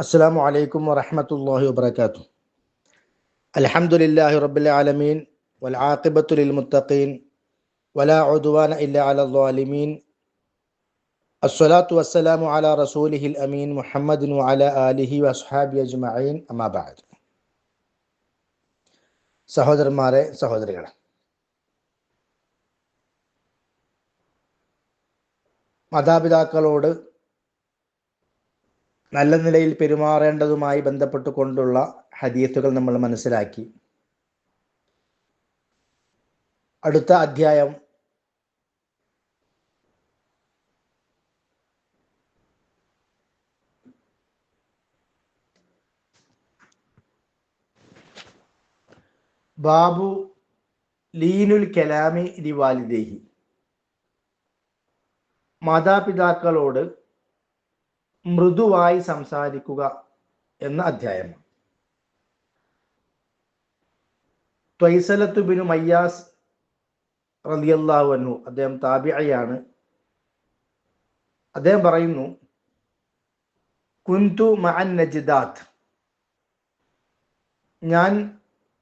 السلام عليكم ورحمة الله وبركاته الحمد لله رب العالمين والعاقبة للمتقين ولا عدوان إلا على الظالمين الصلاة والسلام على رسوله الأمين محمد وعلى آله وأصحابه أجمعين أما بعد സഹോദരന്മാരെ സഹോദരികളെ മാതാപിതാക്കളോട് നല്ല നിലയിൽ പെരുമാറേണ്ടതുമായി ബന്ധപ്പെട്ടുകൊണ്ടുള്ള ഹദീസുകൾ നമ്മൾ മനസ്സിലാക്കി. അടുത്ത അധ്യായം. ബാബു ലീനുൽ കലാമി ലിവാലിദേഹി. മാതാപിതാക്കളോട് മൃദുവായി സംസാരിക്കുക എന്ന അധ്യായമാണ് ത്വൈസലത്തു ബിനു മയ്യാസ് റലിയല്ലാഹു അദ്ദേഹം താബിഅയാണ് അദ്ദേഹം പറയുന്നു കുന്തു മഅൻ നജിദാത്ത്. ഞാൻ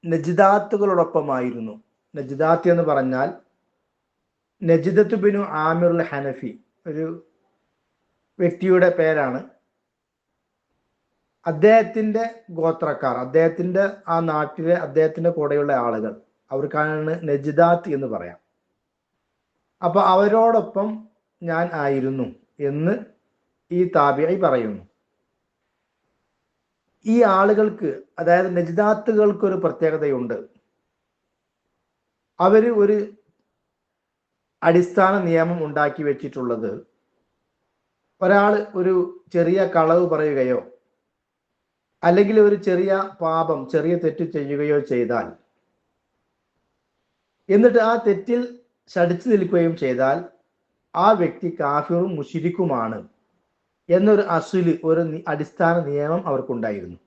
നജിദാത്തുകളോടൊപ്പമായിരുന്നു. നജിദാത്ത് എന്ന് പറഞ്ഞാൽ നജിദത്ത് ബിനു ആമിർ ഹനഫി ഒരു വ്യക്തിയുടെ പേരാണ് അദ്ദേഹത്തിന്റെ ഗോത്രക്കാർ അദ്ദേഹത്തിന്റെ ആ നാട്ടിലെ അദ്ദേഹത്തിന്റെ കൂടെയുള്ള ആളുകൾ. അവർക്കാണ് നജിദാത്ത് എന്ന് പറയാം. അപ്പൊ അവരോടൊപ്പം ഞാൻ ആയിരുന്നു എന്ന് ഈ താബിയായി പറയുന്നു. ഈ ആളുകൾക്ക് അതായത് നജിദാത്തുകൾക്ക് ഒരു പ്രത്യേകതയുണ്ട്. അവർ ഒരു അടിസ്ഥാന നിയമം ഉണ്ടാക്കി വെച്ചിട്ടുള്ളത് ഒരാൾ ഒരു ചെറിയ കളവ് പറയുകയോ അല്ലെങ്കിൽ ഒരു ചെറിയ പാപം ചെറിയ തെറ്റ് ചെയ്യുകയോ ചെയ്താൽ എന്നിട്ട് ആ തെറ്റിൽ ശടിച്ചു നിൽക്കുകയും ചെയ്താൽ ആ വ്യക്തി കാഫിറും മുഷിരിക്കുമാണ് എന്നൊരു അസുൽ ഒരു അടിസ്ഥാന നിയമം അവർക്കുണ്ടായിരുന്നു.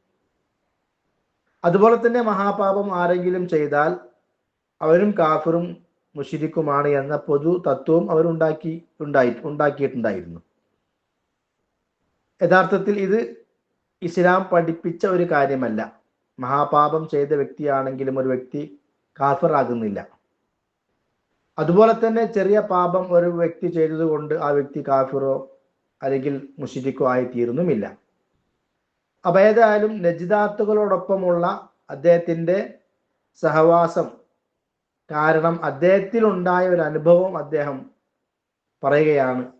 അതുപോലെ തന്നെ മഹാപാപം ആരെങ്കിലും ചെയ്താൽ അവരും കാഫിറും മുഷിരിക്കുമാണ് എന്ന പൊതു തത്വവും അവരുണ്ടാക്കി ഉണ്ടായി ഉണ്ടാക്കിയിട്ടുണ്ടായിരുന്നു. യഥാർത്ഥത്തിൽ ഇത് ഇസ്ലാം പഠിപ്പിച്ച ഒരു കാര്യമല്ല. മഹാപാപം ചെയ്ത വ്യക്തിയാണെങ്കിലും ഒരു വ്യക്തി കാഫിറാകുന്നില്ല. അതുപോലെ തന്നെ ചെറിയ പാപം ഒരു വ്യക്തി ചെയ്തതുകൊണ്ട് ആ വ്യക്തി കാഫിറോ അല്ലെങ്കിൽ മുഷിരിക്കോ ആയി തീരുന്നുമില്ല. അപ്പൊ ഏതായാലും നജിദാത്തുകളോടൊപ്പമുള്ള അദ്ദേഹത്തിന്റെ സഹവാസം കാരണം അദ്ദേഹത്തിലുണ്ടായ ഒരു അനുഭവം അദ്ദേഹം പറയുകയാണ്.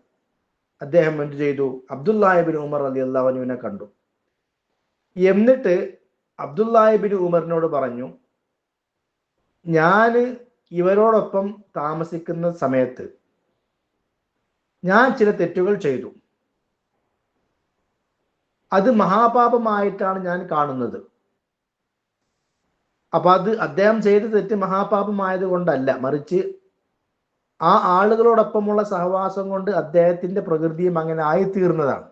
അദ്ദേഹം എന്ത് ചെയ്തു? അബ്ദുല്ലാഹിബിൻ ഉമർ അലി അള്ളാഹുവിനെ കണ്ടു. എന്നിട്ട് അബ്ദുല്ലാഹിബിൻ ഉമറിനോട് പറഞ്ഞു ഞാൻ ഇവരോടൊപ്പം താമസിക്കുന്ന സമയത്ത് ഞാൻ ചില തെറ്റുകൾ ചെയ്തു. അത് മഹാപാപമായിട്ടാണ് ഞാൻ കാണുന്നത്. അപ്പൊ അത് അദ്ദേഹം ചെയ്ത തെറ്റ് മഹാപാപമായത് കൊണ്ടല്ല മറിച്ച് ആ ആളുകളോടൊപ്പമുള്ള സഹവാസം കൊണ്ട് അദ്ദേഹത്തിന്റെ പ്രകൃതിയും അങ്ങനെ ആയിത്തീർന്നതാണ്.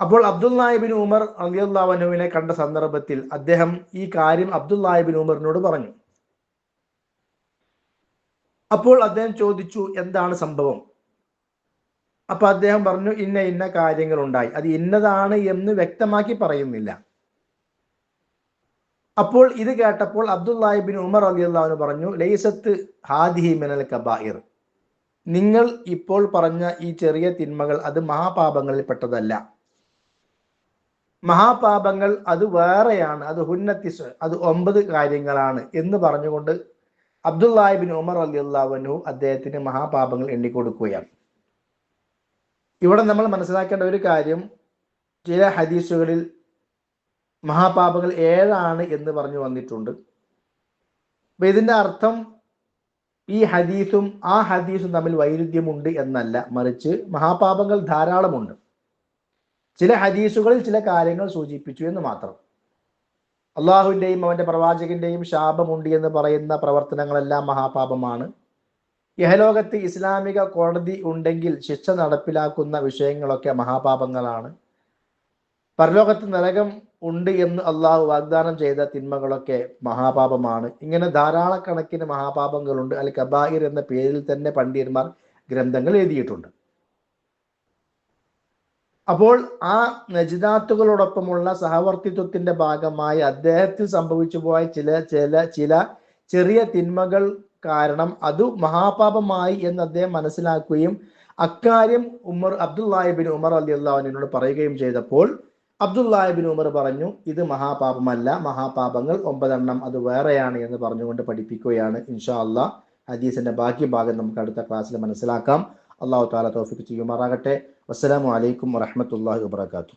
അപ്പോൾ അബ്ദുല്ലാഹിബിൻ ഉമർ അലിയുല്ലാവനുവിനെ കണ്ട സന്ദർഭത്തിൽ അദ്ദേഹം ഈ കാര്യം അബ്ദുല്ലാഹിബിൻ ഉമറിനോട് പറഞ്ഞു. അപ്പോൾ അദ്ദേഹം ചോദിച്ചു എന്താണ് സംഭവം? അപ്പൊ അദ്ദേഹം പറഞ്ഞു ഇന്ന ഇന്ന കാര്യങ്ങൾ ഉണ്ടായി അത് ഇന്നതാണ് എന്ന് വ്യക്തമാക്കി പറയുന്നില്ല. അപ്പോൾ ഇത് കേട്ടപ്പോൾ അബ്ദുല്ലാഹിബിൻ ഉമർ അലി അള്ളാഹുന് പറഞ്ഞു ലൈസത്ത് ഹാദിഹി മിനൽ കബാഹിർ നിങ്ങൾ ഇപ്പോൾ പറഞ്ഞ ഈ ചെറിയ തിന്മകൾ അത് മഹാപാപങ്ങളിൽ പെട്ടതല്ല. മഹാപാപങ്ങൾ അത് വേറെയാണ് അത് ഹുന്നത്തിസ് അത് ഒമ്പത് കാര്യങ്ങളാണ് എന്ന് പറഞ്ഞുകൊണ്ട് അബ്ദുല്ലാഹിബിൻ ഉമർ അലി അള്ളാഹുനു അദ്ദേഹത്തിന് മഹാപാപങ്ങൾ എണ്ണിക്കൊടുക്കുകയാണ്. ഇവിടെ നമ്മൾ മനസ്സിലാക്കേണ്ട ഒരു കാര്യം ചില ഹദീസുകളിൽ മഹാപാപങ്ങൾ ഏഴാണ് എന്ന് പറഞ്ഞു വന്നിട്ടുണ്ട്. അപ്പൊ ഇതിന്റെ അർത്ഥം ഈ ഹദീസും ആ ഹദീസും തമ്മിൽ വൈരുദ്ധ്യമുണ്ട് എന്നല്ല. മറിച്ച് മഹാപാപങ്ങൾ ധാരാളമുണ്ട്. ചില ഹദീസുകളിൽ ചില കാര്യങ്ങൾ സൂചിപ്പിച്ചു എന്ന് മാത്രം. അള്ളാഹുവിന്റെയും അവന്റെ പ്രവാചകന്റെയും ശാപമുണ്ട് എന്ന് പറയുന്ന പ്രവർത്തനങ്ങളെല്ലാം മഹാപാപമാണ്. യഹലോകത്ത് ഇസ്ലാമിക കോടതി ഉണ്ടെങ്കിൽ ശിക്ഷ നടപ്പിലാക്കുന്ന വിഷയങ്ങളൊക്കെ മഹാപാപങ്ങളാണ്. പരലോകത്ത് നരകം ഉണ്ട് എന്ന് അള്ളാഹു വാഗ്ദാനം ചെയ്ത തിന്മകളൊക്കെ മഹാപാപമാണ്. ഇങ്ങനെ ധാരാളക്കണക്കിന് മഹാപാപങ്ങളുണ്ട്. അൽ കബായിർ എന്ന പേരിൽ തന്നെ പണ്ഡിതന്മാർ ഗ്രന്ഥങ്ങൾ എഴുതിയിട്ടുണ്ട്. അപ്പോൾ ആ നജിദാത്തുകളോടൊപ്പമുള്ള സഹവർത്തിത്വത്തിന്റെ ഭാഗമായി അദ്ദേഹത്തിൽ സംഭവിച്ചു പോയ ചില ചില ചില ചെറിയ തിന്മകൾ കാരണം അത് മഹാപാപമായി എന്ന് അദ്ദേഹം മനസ്സിലാക്കുകയും അക്കാര്യം ഉമർ അബ്ദുല്ലാഹിബിൻ ഉമർ അലി അള്ളാഹുവിനോട് പറയുകയും ചെയ്തപ്പോൾ അബ്ദുല്ലാഹിബിൻ ഉമർ പറഞ്ഞു ഇത് മഹാപാപമല്ല. മഹാപാപങ്ങൾ ഒമ്പതെണ്ണം അത് വേറെയാണ് എന്ന് പറഞ്ഞുകൊണ്ട് പഠിപ്പിക്കുകയാണ് ഇൻഷാ അള്ളാ ഹദീസിന്റെ ബാക്കി ഭാഗം നമുക്ക് അടുത്ത ക്ലാസ്സിൽ മനസ്സിലാക്കാം. അള്ളാഹു താല തോഫിക്ക് ചെയ്യുമാറാകട്ടെ. വസ്സലാമു അലൈക്കും വറഹമത്തല്ലാഹി വാബർക്കാത്തു